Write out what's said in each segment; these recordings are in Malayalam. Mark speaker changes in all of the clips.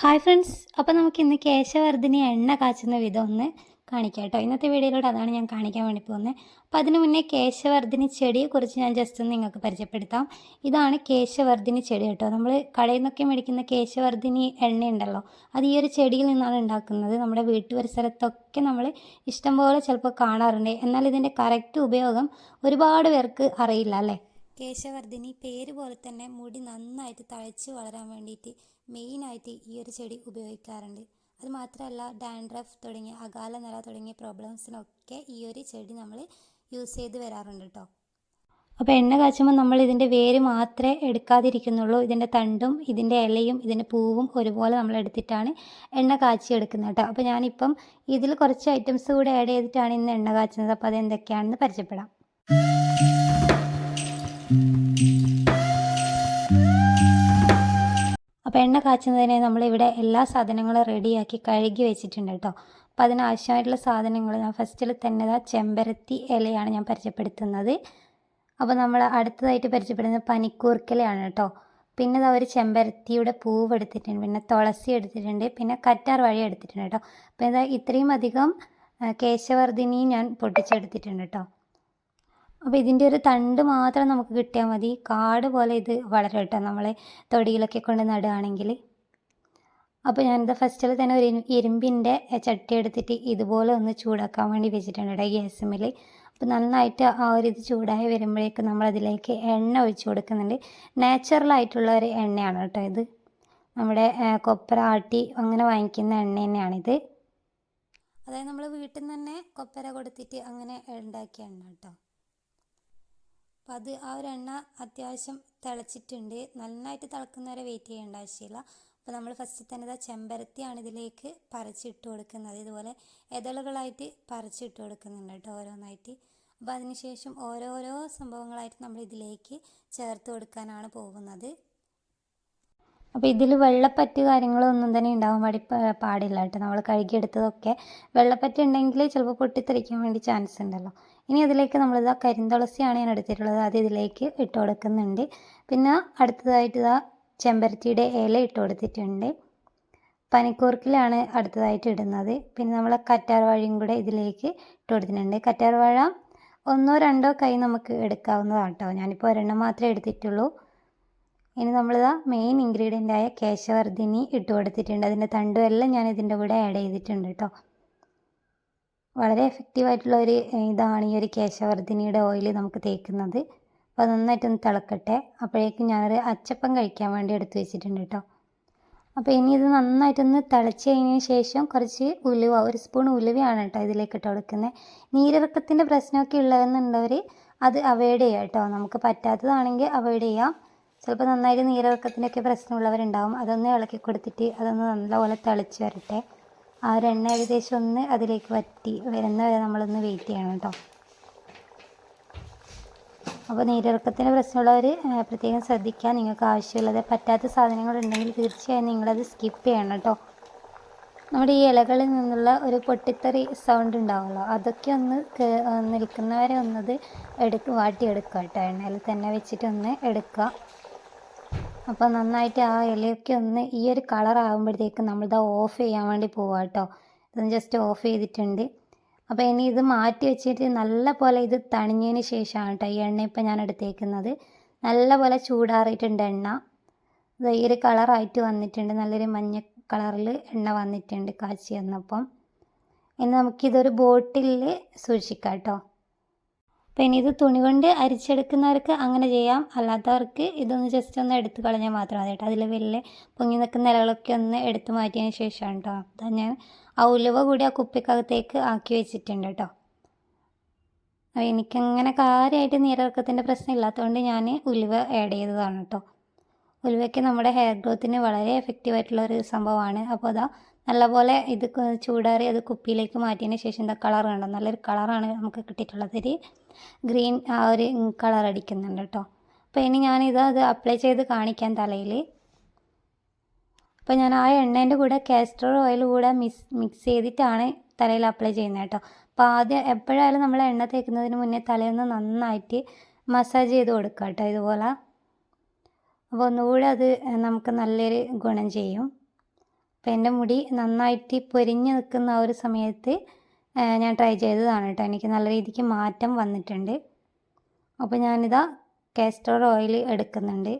Speaker 1: ഹായ് ഫ്രണ്ട്സ് അപ്പോൾ നമുക്ക് ഇന്ന് കേശവർദ്ധിനി എണ്ണ കാച്ചുന്ന വിധം ഒന്ന് കാണിക്കാം കേട്ടോ ഇന്നത്തെ വീഡിയോയിലൂടെ അതാണ് ഞാൻ കാണിക്കാൻ വേണ്ടി പോകുന്നത്. അപ്പോൾ അതിന് മുന്നേ കേശവർദ്ധിനി ചെടിയെക്കുറിച്ച് ഞാൻ ജസ്റ്റ് ഒന്ന് നിങ്ങൾക്ക് പരിചയപ്പെടുത്താം. ഇതാണ് കേശവർദ്ധിനി ചെടി കേട്ടോ. നമ്മൾ കടയിൽ നിന്നൊക്കെ മേടിക്കുന്ന കേശവർദ്ധിനി എണ്ണയുണ്ടല്ലോ. അത് ഈ ഒരു ചെടിയിൽ നിന്നാണ് ഉണ്ടാക്കുന്നത്. നമ്മുടെ വീട്ടുപരിസരത്തൊക്കെ നമ്മൾ ഇഷ്ടംപോലെ ചിലപ്പോൾ കാണാറുണ്ട്. എന്നാൽ ഇതിന്റെ കറക്റ്റ് ഉപയോഗം ഒരുപാട് പേർക്ക് അറിയില്ല അല്ലേ? കേശവർദ്ധിനി പേര് പോലെ തന്നെ മുടി നന്നായിട്ട് തഴച്ച് വളരാൻ വേണ്ടിയിട്ട് മെയിനായിട്ട് ഈ ഒരു ചെടി ഉപയോഗിക്കാറുണ്ട്. അത് മാത്രമല്ല ഡാൻഡ്രഫ് തുടങ്ങിയ അകാല നില തുടങ്ങിയ പ്രോബ്ലംസിനൊക്കെ ഈ ഒരു ചെടി നമ്മൾ യൂസ് ചെയ്ത് വരാറുണ്ട് കേട്ടോ അപ്പോൾ എണ്ണ കാച്ചുമ്പോൾ നമ്മൾ ഇതിന്റെ വേര് മാത്രമേ എടുക്കാതിരിക്കുന്നുള്ളൂ. ഇതിന്റെ തണ്ടും ഇതിന്റെ ഇലയും ഇതിന്റെ പൂവും ഒരുപോലെ നമ്മൾ എടുത്തിട്ടാണ് എണ്ണ കാച്ചി എടുക്കുന്നത് കേട്ടോ അപ്പോൾ ഞാനിപ്പം ഇതിൽ കുറച്ച് ഐറ്റംസ് കൂടെ ആഡ് ചെയ്തിട്ടാണ് ഇന്ന് എണ്ണ കാച്ചുന്നത്. അപ്പോൾ അത് എന്തൊക്കെയാണെന്ന് പരിചയപ്പെടാം. അപ്പോൾ എണ്ണ കാച്ചുന്നതിന് നമ്മളിവിടെ എല്ലാ സാധനങ്ങളും റെഡിയാക്കി കഴുകി വെച്ചിട്ടുണ്ട് കേട്ടോ. അപ്പോൾ അതിനാവശ്യമായിട്ടുള്ള സാധനങ്ങൾ ഞാൻ ഫസ്റ്റിൽ തന്നെ ഇതാ ചെമ്പരത്തി ഇലയാണ് ഞാൻ പരിചയപ്പെടുത്തുന്നത്. അപ്പോൾ നമ്മൾ അടുത്തതായിട്ട് പരിചയപ്പെടുന്നത് പനിക്കൂർക്കലയാണ് കേട്ടോ. പിന്നെ ഇതാ ഒരു ചെമ്പരത്തിയുടെ പൂവ് എടുത്തിട്ടുണ്ട് പിന്നെ തുളസി എടുത്തിട്ടുണ്ട് പിന്നെ കറ്റാർ വഴി എടുത്തിട്ടുണ്ട് കേട്ടോ. അപ്പോൾ ഇതാ ഇത്രയും അധികം കേശവർദ്ധിനി ഞാൻ പൊട്ടിച്ചെടുത്തിട്ടുണ്ട് കേട്ടോ. അപ്പോൾ ഇതിന്റെ ഒരു തണ്ട് മാത്രം നമുക്ക് കിട്ടിയാൽ മതി. കാട് പോലെ ഇത് വളരും കേട്ടോ നമ്മളെ തൊടിയിലൊക്കെ കൊണ്ട് നടുകയാണെങ്കിൽ. അപ്പോൾ ഞാനിത് ഫസ്റ്റിൽ തന്നെ ഒരു ഇരുമ്പിന്റെ ചട്ടി എടുത്തിട്ട് ഇതുപോലെ ഒന്ന് ചൂടാക്കാൻ വേണ്ടി വെച്ചിട്ടുണ്ട് കേട്ടോ ഗ്യാസമ്മിൽ അപ്പോൾ നന്നായിട്ട് ആ ഒരു ഇത് ചൂടായി വരുമ്പോഴേക്കും നമ്മളതിലേക്ക് എണ്ണ ഒഴിച്ച് കൊടുക്കുന്നുണ്ട്. നാച്ചുറലായിട്ടുള്ള ഒരു എണ്ണയാണ് കേട്ടോ ഇത്. നമ്മുടെ കൊപ്പര ആട്ടി അങ്ങനെ വാങ്ങിക്കുന്ന എണ്ണ തന്നെയാണിത്. അതായത് നമ്മൾ വീട്ടിൽ നിന്ന് തന്നെ കൊപ്പര കൊടുത്തിട്ട് അങ്ങനെ ഉണ്ടാക്കിയ എണ്ണ കേട്ടോ അപ്പം അത് ആ ഒരു എണ്ണ അത്യാവശ്യം തിളച്ചിട്ടുണ്ട്. നന്നായിട്ട് തിളക്കുന്നവരെ വെയിറ്റ് ചെയ്യേണ്ട ആവശ്യമില്ല. അപ്പോൾ നമ്മൾ ഫസ്റ്റ് തന്നെ ഇതാ ചെമ്പരത്തിയാണ് ഇതിലേക്ക് പറിച്ചിട്ട് കൊടുക്കുന്നത്. ഇതുപോലെ ഇതളുകളായിട്ട് പറിച്ചിട്ട് കൊടുക്കുന്നുണ്ട് കേട്ടോ ഓരോന്നായിട്ട്. അപ്പോൾ അതിനുശേഷം ഓരോരോ സംഭവങ്ങളായിട്ട് നമ്മൾ ഇതിലേക്ക് ചേർത്ത് കൊടുക്കാനാണ് പോകുന്നത്. അപ്പോൾ ഇതിൽ വെള്ളപ്പറ്റ് കാര്യങ്ങളൊന്നും തന്നെ ഉണ്ടാവാൻ പാടി പാടില്ല കേട്ടോ. നമ്മൾ കഴുകിയെടുത്തതൊക്കെ വെള്ളപ്പറ്റ് ഉണ്ടെങ്കിൽ ചിലപ്പോൾ പൊട്ടിത്തെറിക്കാൻ വേണ്ടി ചാൻസ് ഉണ്ടല്ലോ. ഇനി അതിലേക്ക് നമ്മളിതാ കരിന്തുളസിയാണ് ഞാൻ എടുത്തിട്ടുള്ളത്. അത് ഇതിലേക്ക് ഇട്ട് കൊടുക്കുന്നുണ്ട്. പിന്നെ അടുത്തതായിട്ട് ഇതാ ചെമ്പരത്തിയുടെ ഇല ഇട്ട് കൊടുത്തിട്ടുണ്ട്. പനിക്കൂർക്കിലാണ് അടുത്തതായിട്ട് ഇടുന്നത്. പിന്നെ നമ്മൾ കറ്റാർ വാഴയും കൂടെ ഇതിലേക്ക് ഇട്ട് കൊടുത്തിട്ടുണ്ട്. കറ്റാർ വാഴ ഒന്നോ രണ്ടോ കൈ നമുക്ക് എടുക്കാവുന്നതാണ് കേട്ടോ. ഞാനിപ്പോൾ ഒരെണ്ണം മാത്രമേ എടുത്തിട്ടുള്ളൂ. ഇനി നമ്മളിതാ മെയിൻ ഇൻഗ്രീഡിയന്റായ കേശവർദ്ധിനി ഇട്ട് കൊടുത്തിട്ടുണ്ട്. അതിന്റെ തണ്ടുമെല്ലാം ഞാൻ ഇതിന്റെ കൂടെ ആഡ് ചെയ്തിട്ടുണ്ട് കേട്ടോ. വളരെ എഫക്റ്റീവ് ആയിട്ടുള്ള ഒരു ഇതാണ് ഈ ഒരു കേശവർദ്ധിനിയുടെ ഓയിൽ നമുക്ക് തേക്കുന്നത്. അപ്പോൾ അത് നന്നായിട്ടൊന്ന് തിളക്കട്ടെ. അപ്പോഴേക്കും ഞാനൊരു അച്ചപ്പം കഴിക്കാൻ വേണ്ടി എടുത്തു വെച്ചിട്ടുണ്ട് കേട്ടോ അപ്പോൾ ഇനി ഇത് നന്നായിട്ടൊന്ന് തിളച്ച് കഴിഞ്ഞതിന് ശേഷം കുറച്ച് ഉലുവ ഒരു സ്പൂൺ ഉലുവയാണ് കേട്ടോ ഇതിലേക്ക് ഇട്ട് കൊടുക്കുന്നത്. നീരിറക്കത്തിന്റെ പ്രശ്നമൊക്കെ ഉള്ളതെന്നുള്ളവർ അത് അവോയ്ഡ് ചെയ്യുക കേട്ടോ നമുക്ക് പറ്റാത്തതാണെങ്കിൽ അവോയ്ഡ് ചെയ്യാം. ചിലപ്പോൾ നന്നായിട്ട് നീരിറക്കത്തിന്റെയൊക്കെ പ്രശ്നമുള്ളവരുണ്ടാവും. അതൊന്ന് ഇളക്കി കൊടുത്തിട്ട് അതൊന്ന് നല്ലപോലെ തിളച്ച് വരട്ടെ. ആ ഒരു എണ്ണ ഏകദേശം ഒന്ന് അതിലേക്ക് വറ്റി വരുന്ന വരെ നമ്മളൊന്ന് വെയിറ്റ് ചെയ്യണം കേട്ടോ. അപ്പോൾ നീരിറക്കത്തിന്റെ പ്രശ്നമുള്ളവർ പ്രത്യേകം ശ്രദ്ധിക്കുക നിങ്ങൾക്ക് ആവശ്യമുള്ളത് പറ്റാത്ത സാധനങ്ങളുണ്ടെങ്കിൽ തീർച്ചയായും നിങ്ങളത് സ്കിപ്പ് ചെയ്യണം കേട്ടോ. നമ്മുടെ ഈ ഇലകളിൽ നിന്നുള്ള ഒരു പൊട്ടിത്തെറി സൗണ്ട് ഉണ്ടാവുമല്ലോ അതൊക്കെ ഒന്ന് നിൽക്കുന്നവരെ ഒന്നത് എടുക്ക് വാട്ടിയെടുക്കുക കേട്ടോ. എണ്ണയിൽ തന്നെ വെച്ചിട്ടൊന്ന് എടുക്കുക. അപ്പോൾ നന്നായിട്ട് ആ ഇലയൊക്കെ ഒന്ന് ഈ ഒരു കളർ ആകുമ്പോഴത്തേക്ക് നമ്മളിത് ഓഫ് ചെയ്യാൻ വേണ്ടി പോവാം കേട്ടോ ഇതൊന്ന് ജസ്റ്റ് ഓഫ് ചെയ്തിട്ടുണ്ട്. അപ്പോൾ ഇനി ഇത് മാറ്റി വെച്ചിട്ട് നല്ല പോലെ ഇത് തണിഞ്ഞതിന് ശേഷമാണ് കേട്ടോ ഈ എണ്ണ ഇപ്പം ഞാൻ എടുത്തേക്കുന്നത്. നല്ല പോലെ ചൂടാറിയിട്ടുണ്ട് എണ്ണ. ഇത് ഈ ഒരു കളറായിട്ട് വന്നിട്ടുണ്ട്. നല്ലൊരു മഞ്ഞ കളറിൽ എണ്ണ വന്നിട്ടുണ്ട് കാച്ചി വന്നപ്പം. ഇനി നമുക്കിതൊരു ബോട്ടിലിൽ സൂക്ഷിക്കാം കേട്ടോ അപ്പോൾ ഇനി ഇത് തുണി കൊണ്ട് അരിച്ചെടുക്കുന്നവർക്ക് അങ്ങനെ ചെയ്യാം. അല്ലാത്തവർക്ക് ഇതൊന്ന് ജസ്റ്റ് ഒന്ന് എടുത്ത് കളഞ്ഞാൽ മാത്രം മതി കേട്ടോ. അതിൽ വലിയ പൊങ്ങി നിൽക്കുന്ന ഇലകളൊക്കെ ഒന്ന് എടുത്ത് മാറ്റിയതിന് ശേഷമാണ് കേട്ടോ അതാ ഞാൻ ആ ഉലുവ കൂടി ആ കുപ്പിക്കകത്തേക്ക് ആക്കി വെച്ചിട്ടുണ്ട് കേട്ടോ അപ്പോൾ എനിക്കങ്ങനെ കാര്യമായിട്ട് നീരിറക്കത്തിന്റെ പ്രശ്നം ഇല്ലാത്തതുകൊണ്ട് ഞാൻ ഉലുവ ആഡ് ചെയ്തതാണ് കേട്ടോ ഉലുവയ്ക്ക് നമ്മുടെ ഹെയർ ഗ്രോത്തിന് വളരെ എഫക്റ്റീവ് ആയിട്ടുള്ള ഒരു സംഭവമാണ്. അപ്പോൾ അതാ നല്ലപോലെ ഇത് ചൂടാറി അത് കുപ്പിയിലേക്ക് മാറ്റിയതിന് ശേഷം എന്താ കളർ കണ്ടോ? നല്ലൊരു കളറാണ് നമുക്ക് കിട്ടിയിട്ടുള്ളത്. ഒരു ഗ്രീൻ ആ ഒരു കളർ അടിക്കുന്നുണ്ട് കേട്ടോ. അപ്പോൾ ഇനി ഞാനിത് അത് അപ്ലൈ ചെയ്ത് കാണിക്കാൻ തലയിൽ. അപ്പോൾ ഞാൻ ആ എണ്ണേന്റെ കൂടെ കാസ്റ്റർ ഓയിൽ കൂടെ മിക്സ് മിക്സ് ചെയ്തിട്ടാണ് തലയിൽ അപ്ലൈ ചെയ്യുന്നത് കേട്ടോ. അപ്പോൾ ആദ്യം എപ്പോഴായാലും നമ്മൾ എണ്ണ തേക്കുന്നതിന് മുന്നേ തലയൊന്ന് നന്നായിട്ട് മസാജ് ചെയ്ത് കൊടുക്കുക കേട്ടോ ഇതുപോലെ. അപ്പോൾ ഒന്നുകൂടെ അത് നമുക്ക് നല്ലൊരു ഗുണം ചെയ്യും. അപ്പോൾ എന്റെ മുടി നന്നായിട്ട് പൊരിഞ്ഞ് നിൽക്കുന്ന ആ ഒരു സമയത്ത് ഞാൻ ട്രൈ ചെയ്തതാണ് കേട്ടോ എനിക്ക് നല്ല രീതിക്ക് മാറ്റം വന്നിട്ടുണ്ട്. അപ്പോൾ ഞാനിതാ കാസ്റ്റർ ഓയിൽ എടുക്കുന്നുണ്ട്.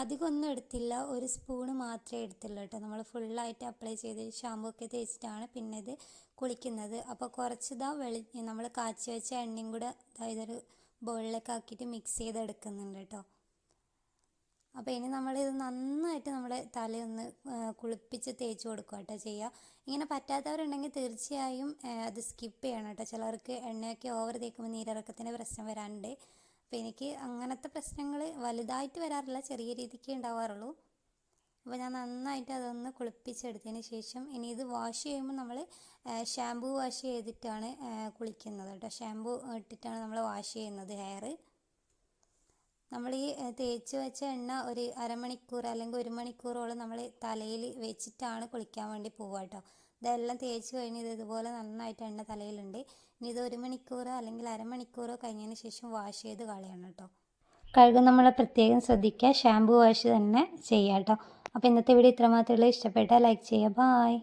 Speaker 1: അധികമൊന്നും എടുത്തില്ല. ഒരു സ്പൂണ് മാത്രമേ എടുത്തുള്ളൂ കേട്ടോ നമ്മൾ ഫുള്ളായിട്ട് അപ്ലൈ ചെയ്ത് ഷാമ്പൂ ഒക്കെ തേച്ചിട്ടാണ് പിന്നെ ഇത് കുളിക്കുന്നത്. അപ്പോൾ കുറച്ചിതാ വെളി നമ്മൾ കാച്ചി വെച്ച എണ്ണയും കൂടെ ഇതൊരു ബോളിലേക്ക് ആക്കിയിട്ട് മിക്സ് ചെയ്ത് എടുക്കുന്നുണ്ട് കേട്ടോ അപ്പോൾ ഇനി നമ്മളിത് നന്നായിട്ട് നമ്മൾ തലയൊന്ന് കുളിപ്പിച്ച് തേച്ച് കൊടുക്കുക കേട്ടോ ചെയ്യുക ഇങ്ങനെ പറ്റാത്തവരുണ്ടെങ്കിൽ തീർച്ചയായും അത് സ്കിപ്പ് ചെയ്യണം കേട്ടോ. ചിലർക്ക് എണ്ണയൊക്കെ ഓവർ തേക്കുമ്പോൾ നീരിറക്കത്തിന്റെ പ്രശ്നം വരാനുണ്ട്. അപ്പോൾ എനിക്ക് അങ്ങനത്തെ പ്രശ്നങ്ങൾ വലുതായിട്ട് വരാറില്ല ചെറിയ രീതിക്ക് ഉണ്ടാവാറുള്ളൂ. അപ്പോൾ ഞാൻ നന്നായിട്ട് അതൊന്ന് കുളിപ്പിച്ചെടുത്തതിന് ശേഷം ഇനി ഇത് വാഷ് ചെയ്യുമ്പോൾ നമ്മൾ ഷാമ്പൂ വാഷ് ചെയ്തിട്ടാണ് കുളിക്കുന്നത് കേട്ടോ. ഷാമ്പൂ ഇട്ടിട്ടാണ് നമ്മൾ വാഷ് ചെയ്യുന്നത് ഹെയർ നമ്മൾ ഈ തേച്ച് വെച്ച എണ്ണ ഒരു അരമണിക്കൂർ അല്ലെങ്കിൽ ഒരു മണിക്കൂറോളം നമ്മൾ തലയിൽ വെച്ചിട്ടാണ് കുളിക്കാൻ വേണ്ടി പോവുക കേട്ടോ. ഇതെല്ലാം തേച്ച് കഴിഞ്ഞ് ഇത് ഇതുപോലെ നന്നായിട്ട് എണ്ണ തലയിലുണ്ട്. ഇനി ഇത് ഒരു മണിക്കൂറോ അല്ലെങ്കിൽ അരമണിക്കൂറോ കഴിഞ്ഞതിന് ശേഷം വാഷ് ചെയ്ത് കളയണം കേട്ടോ. കഴുകും നമ്മൾ പ്രത്യേകം ശ്രദ്ധിക്കുക. ഷാമ്പൂ വാഷ് തന്നെ ചെയ്യുക കേട്ടോ. അപ്പോൾ ഇന്നത്തെ വീഡിയോ ഇത്രമാത്രമേ ഇഷ്ടപ്പെട്ടാൽ ലൈക്ക് ചെയ്യുക. ബായ്